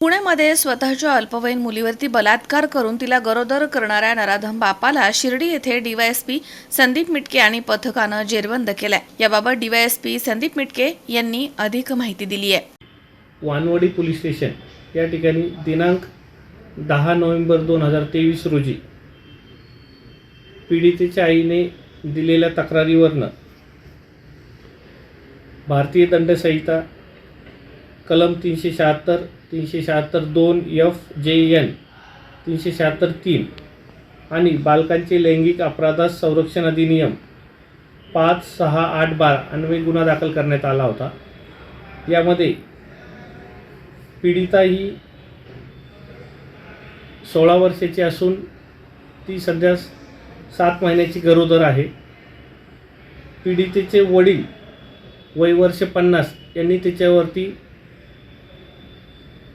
पुण्यामध्ये स्वतःच्या अल्पवयीन मुलीवरती बलात्कार करून तिला गरोदर करणाऱ्या नराधम बापाला शिर्डी येथे डीवायएसपी संदीप मिटके आणि पथकानं जेरबंद केलाय. याबाबत डीवायएसपी संदीप मिटके यांनी अधिक माहिती दिली आहे. वानवडी पोलीस स्टेशन या ठिकाणी दिनांक दहा नोव्हेंबर दोन हजार तेवीस रोजी पीडितेच्या आईने दिलेल्या तक्रारीवरनं भारतीय दंडसंहिता कलम तीनशे शहात्तर तीनशे शहात्तर दोन एफ जे एन तीनशे शहात्तर तीन. आणि बालकांचे लैंगिक अपराधास संरक्षण अधिनियम पाच सहा आठ बारा अन्वये गुन्हा दाखल करण्यात आला होता. यामध्ये पीडिता ही सोळा वर्षाची असून ती सध्या सात महिन्याची गरोदर आहे. पीडितेचे वडील वय वर्ष पन्नास यांनी तिच्यावरती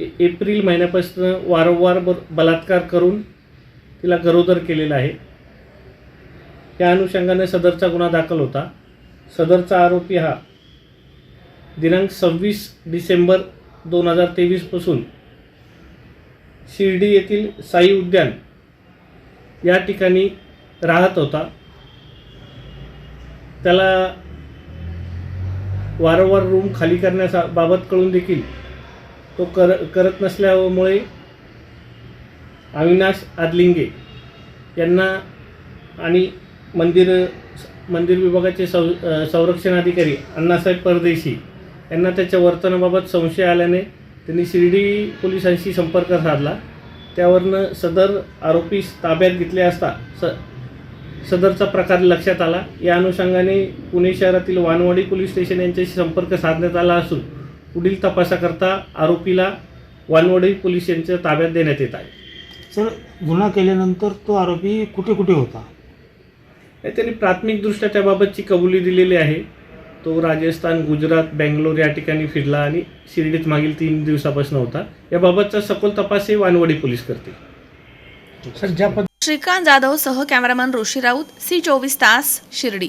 एप्रिल महिन्यापासून वारंवार ब बलात्कार करून तिला गरोदर केलेला आहे. त्या अनुषंगाने सदरचा गुन्हा दाखल होता. सदरचा आरोपी हा दिनांक सव्वीस डिसेंबर दोन हजार तेवीसपासून शिर्डी येथील साई उद्यान या ठिकाणी राहत होता. त्याला वारंवार रूम खाली करण्याबाबत कळून देखील तो कर करत नसल्यामुळे अविनाश आदलिंगे यांना आणि मंदिर मंदिर विभागाचे सौ संरक्षण अधिकारी अण्णासाहेब परदेशी यांना त्याच्या वर्तनाबाबत संशय आल्याने त्यांनी शिर्डी पोलिसांशी संपर्क साधला. त्यावरनं सदर आरोपीस ताब्यात घेतले असता स सदरचा प्रकार लक्षात आला. या अनुषंगाने पुणे शहरातील वानवाडी पोलीस स्टेशन यांच्याशी संपर्क साधण्यात आला असून पुढील तपासाकरता आरोपीला वानवाडी पोलीस यांच्या ताब्यात देण्यात येत आहे. सर गुन्हा केल्यानंतर तो आरोपी कुठे कुठे होता त्यांनी प्राथमिकदृष्ट्या त्याबाबतची कबुली दिलेली आहे. तो राजस्थान गुजरात बेंगलोर या ठिकाणी फिरला आणि शिर्डीत मागील तीन दिवसापासून होता. याबाबतचा सखोल तपास हे वानवडी पोलीस करतील. सर ज्या पद्धतीने श्रीकांत जाधव सह कॅमेरामन ऋषी राऊत सी चोवीस तास शिर्डी.